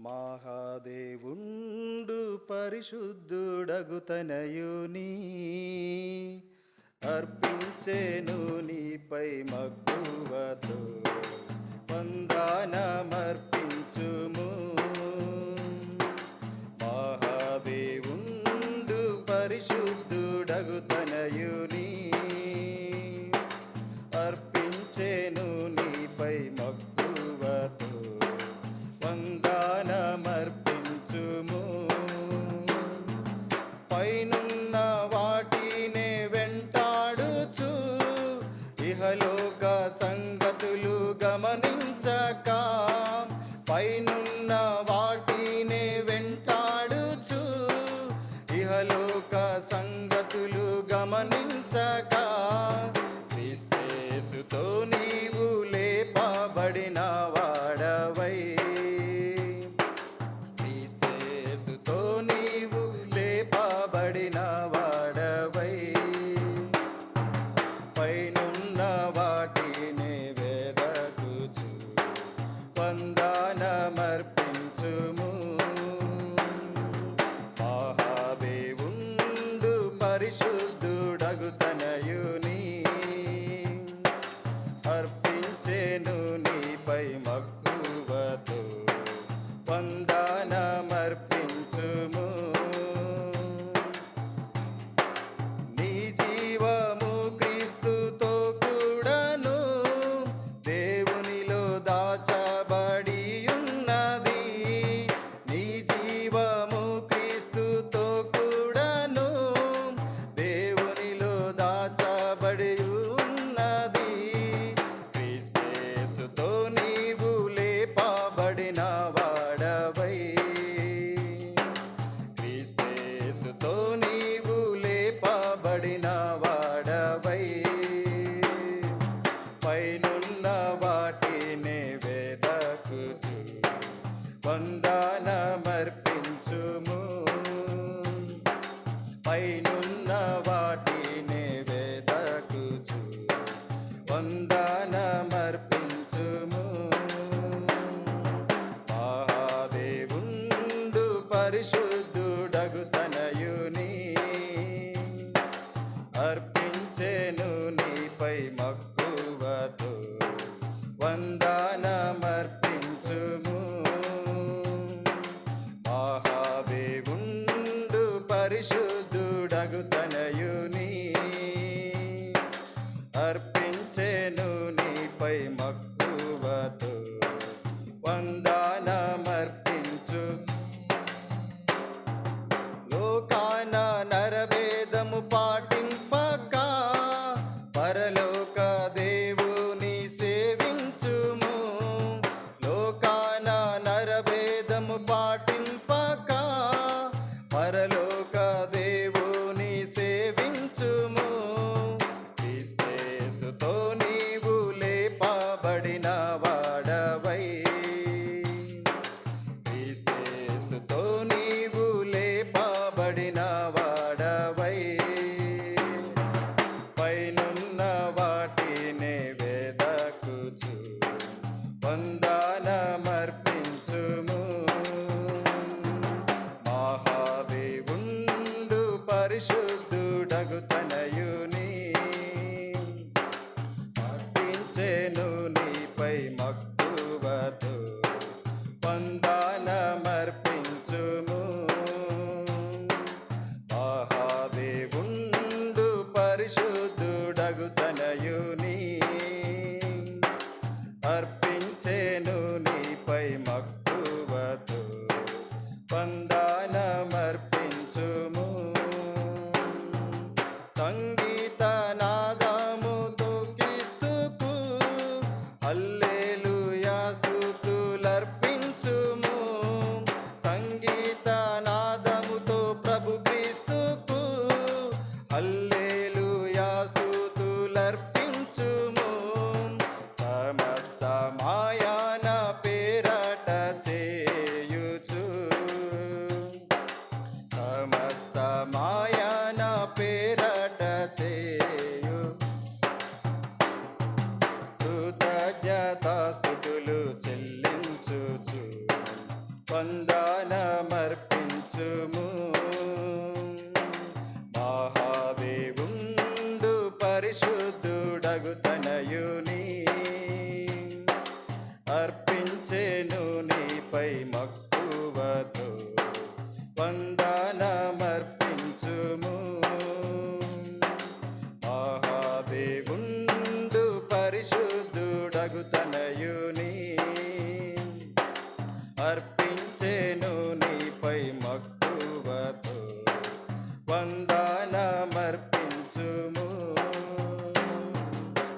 మహాదేవుండు పరిశుద్ధుడగు తనయుని అర్పించేను నీపై మగ్గువతో వందానమర్పించుము. వందానమర్పించుము పైనున్న వాటినే వెంటాడుచు ఇహలోక సంగతులు గమనించక పైనున్న వాటినే వెంటాడుచు ఇహలోక సంగతులు గమనించక విశేషుతో నీవు లేపబడిన సమర్పించుము. మహాదేవుండు పరిశుద్ధుడగు తనయుని. అర్పించేను నీపై మక్కువతో. వంద వాడవై. పైనున్న వాటిని వేదకుచు వందానమర్పించుము. పైనున్న వాటిని వేదకుచు వంద నీపై మక్కువతో వందానమర్పించుము. మహాదేవుండు పరిశుద్ధుడగు తనయుని. అర్పించెను నీపై మక్కువతో వందానమర్పించు. నీవు పాబడిన వాడవై. పైనున్న వాటిని వేదకుచు వందానమర్పించుము మక్కువతో మాయాన పేరట చేయు. కృతజ్ఞతాస్తుతులు చెల్లించుచు వందనమర్పించుము మహాదేవుందు పరిశుద్ధుడగు తనయుని అర్పించెను నీపై మక్కువతో. పందాన అర్పించేను నీపై మక్కువతో. వందనమర్ప